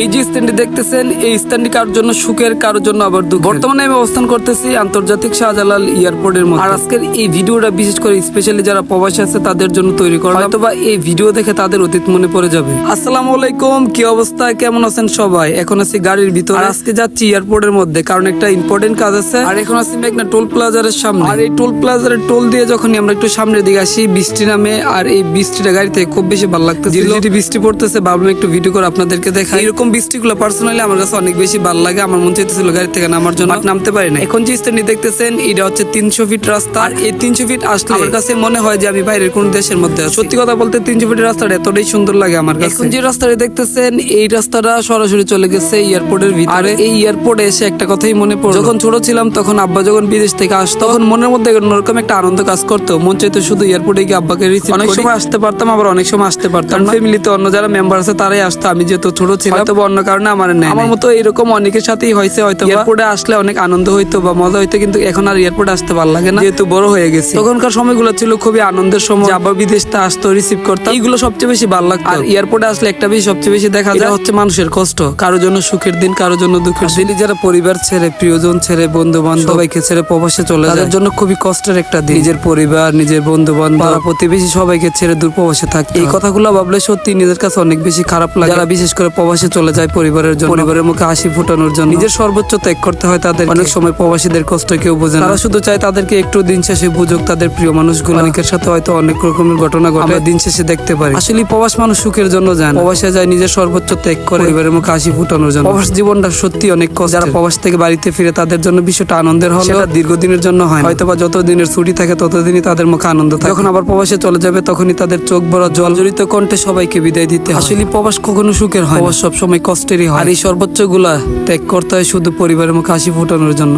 এই যে স্ট্যান্ডটি দেখতেছেন এই স্ট্যান্ডটি কারোর জন্য সুখের কারোর জন্য আবার দুঃখ বর্তমানে আমি অবস্থান করতেছি আন্তর্জাতিক শাহজালাল এয়ারপোর্টের মধ্যে। আর আজকের এই ভিডিওটা বিশেষ করে স্পেশালি যারা প্রবাসী আছে তাদের জন্য তৈরি করা। অথবা এই ভিডিও দেখে তাদের অতীত মনে পড়ে যাবে। আসসালামু আলাইকুম কি অবস্থা? কেমন আছেন সবাই? এখন আছি গাড়ির ভিতরে। আজকে যাচ্ছি এয়ারপোর্টের মধ্যে কারণ একটা ইম্পর্টেন্ট কাজ আছে। আর এখন আছি মেঘনা টোল প্লাজারের সামনে। আর এই টোল প্লাজারের টোল দিয়ে যখনই আমরা একটু সামনের দিকে আসি বৃষ্টি নামে আর এই বৃষ্টিটা গাড়িতে খুব বেশি ভালো লাগতেছে। যদি বৃষ্টি পড়তেছে ভাবলাম একটু ভিডিও করে আপনাদেরকে দেখাই। এরকম বৃষ্টিগুলো পার্সোনালি আমার কাছে অনেক বেশি ভালো লাগে। আমার মন চাইতেছিল গাড়ি থেকে নামার জন্য। নামতে পারি না এখন যে স্ট্যান্ডটি দেখতেছেন এটা হচ্ছে তিনশো ফিট রাস্তা। আর এই তিনশো ফিট আসলে আমার কাছে মনে হয় যে আমি বাইরের কোন দেশের মধ্যে সত্যি কথা বলতে তিনশো ফিটের রাস্তাটা এতটাই সুন্দর লাগে আমার কাছে। এখন যে রাস্তাটা দেখতেছেন এই রাস্তাটা সরাসরি চলে গেছে এয়ারপোর্টের ভিতরে। আর এই এয়ারপোর্টে এসে একটা কথাই মনে পড়ে যখন ছোট ছিলাম তখন আব্বা যখন বিদেশ থেকে আসতো তখন মনের মধ্যে অন্যরকম একটা আনন্দ কাজ করতো। মন চাইতো শুধু এয়ারপোর্টে গিয়ে আব্বাকে রিসিভ অনেক সময় আসতে পারতাম আবার অনেক সময় আসতে পারতাম ফ্যামিলিতে অন্য যারা মেম্বার আছে তারাই আসতো। আমি যেহেতু ছোট ছিলাম হয়তো অন্য কারণে আমার নেই আমার মতো এরকম অনেকের সাথেই হয়েছে হয়তো এয়ারপোর্টে আসলে অনেক আনন্দ হইতো বা মজা হইতো কিন্তু এখন আর এয়ারপোর্ট আসতে ভালো লাগে না। যেহেতু বড় হয়ে গেছে। তখনকার সময়গুলো ছিল খুবই আনন্দের সময়। আবার বিদেশ থেকে আসতো রিসিভ করতো এইগুলো সবচেয়ে বেশি ভালো লাগতো। আর এয়ারপোর্টে আসলে একটা বেশি সবচেয়ে বেশি দেখা যায়। হচ্ছে মানুষের কষ্ট। কারোর জন্য সুখের দিন কারোর জন্য দুঃখের দিন। যারা পরিবার ছেড়ে প্রিয়জন ছেড়ে বন্ধু বান্ধব সবাইকে ছেড়ে প্রবাসে চলে যায় তাদের জন্য খুবই কষ্টের একটা দিন। নিজের পরিবার নিজের বন্ধু বান্ধব প্রতিবেশী সবাইকে ছেড়ে দূর প্রবাসে থাকে এই কথাগুলো ভাবলে সত্যি নিজের কাছে অনেক বেশি খারাপ লাগে। যারা বিশেষ করে প্রবাসে চলে যায় পরিবারের জন্য। পরিবারের মুখে হাসি ফুটানোর জন্য। নিজের সর্বোচ্চ ত্যাগ করতে হয় তাদের অনেক সময় প্রবাসীদের কষ্ট কেউ বোঝে তারা শুধু চায় তাদেরকে একটু দিন শেষে বুঝুক তাদের প্রিয় মানুষগুলো। অনেকের সাথে হয়তো অনেক রকমের ঘটনা ঘটে। দিন শেষে দেখতে পারি। আসলে প্রবাস মানুষ সুখের জন্য যায় প্রবাসে যায় নিজের সর্বোচ্চ ত্যাগ করে। পরিবারের মুখে হাসি ফুটানোর জন্য। প্রবাস জীবনটা সত্যি অনেক কষ্ট যারা প্রবাস থেকে বাড়িতে ফিরে তাদের জন্য বিষয়টা আনন্দের হলো সেটা দীর্ঘদিনের জন্য হয় হয়তো বা যত দিনের ছুটি থাকে ততদিনই তাদের মুখে আনন্দ থাকে। যখন আবার প্রবাসে চলে যাবে তখনই তাদের চোখ ভরা জল। জড়িত কণ্ঠে সবাইকে বিদায় দিতে আসলে প্রবাস কখনো সুখের হয় প্রবাস সবসময় কষ্টেরই হয়। আর এই সর্বোচ্চগুলা ত্যাগ করতে হয় শুধু পরিবারের মুখে হাসি ফুটানোর জন্য।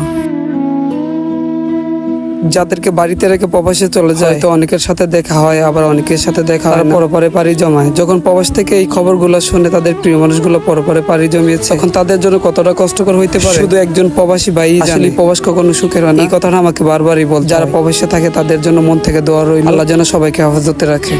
যাদেরকে বাড়িতে রেখে প্রবাসে চলে যায় তো অনেকের সাথে দেখা হয় আবার অনেকের সাথে দেখা হয় পরপরে পাড়ি জমায়। যখন প্রবাস থেকে এই খবরগুলো শুনে তাদের প্রিয় মানুষগুলো পরপরে পাড়ি জমিয়েছে তখন তাদের জন্য কতটা কষ্টকর হইতে পারে? শুধু একজন প্রবাসী ভাই আসলে প্রবাস কখনো সুখের হয় না। এই কথাটা আমাকে বারবারই বল যারা প্রবাসে থাকে তাদের জন্য মন থেকে দোয়া রইল। আল্লাহ যেন সবাইকে হেফাজতে রাখে।